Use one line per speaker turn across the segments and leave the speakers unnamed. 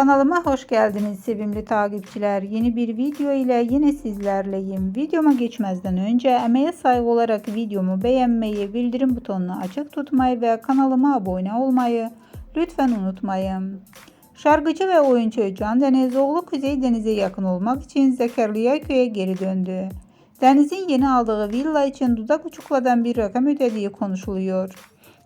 Kanalıma hoş geldiniz sevimli takipçiler. Yeni bir video ile yine sizlerleyim. Videoma geçmezden önce emeğe saygı olarak videomu beğenmeyi, bildirim butonunu açık tutmayı ve kanalıma abone olmayı lütfen unutmayın. Şarkıcı ve oyuncu Can Deniz oğlu Kuzey Deniz'e yakın olmak için Zekeriya köye geri döndü. Deniz'in yeni aldığı villa için dudak uçukladan bir rakam ödediği konuşuluyor.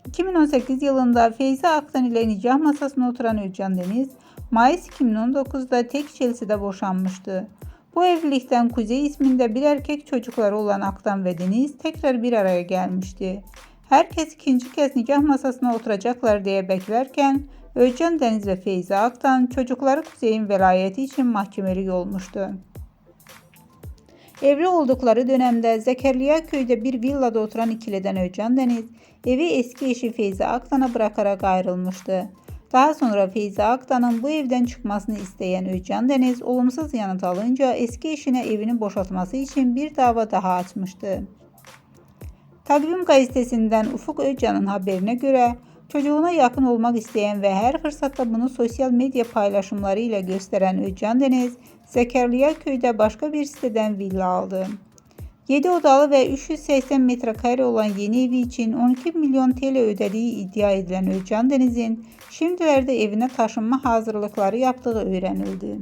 2018 yılında Feyza Aktan ile nikah masasına oturan Özcan Deniz, Mayıs 2019'da tek Chelsea'de boşanmıştı. Bu evlilikten Kuzey isminde bir erkek çocukları olan Aktan ve Deniz tekrar bir araya gelmişti. Herkes ikinci kez nikah masasına oturacaklar diye beklerken Özcan Deniz ve Feyza Aktan çocukları Kuzey'in velayeti için mahkemelik olmuştu. Evli oldukları dönemde Zekeriya köyde bir villada oturan ikiliden Özcan Deniz, evi eski eşi Feyza Aktan'a bırakarak ayrılmıştı. Daha sonra Feyza Aktan'ın bu evden çıkmasını isteyen Özcan Deniz olumsuz yanıt alınca eski eşine evini boşaltması için bir dava daha açmıştı. Takvim gazetesinden Ufuk Özcan'ın haberine göre çocuğuna yakın olmak isteyen ve her fırsatta bunu sosyal medya paylaşımlarıyla gösteren Özcan Deniz, Zekeriya köyde başka bir siteden villa aldı. 7 odalı ve 380 metrekare olan yeni evi için 12 milyon TL ödediği iddia edilen Özcan Deniz'in şimdilerde evine taşınma hazırlıkları yaptığı öğrenildi.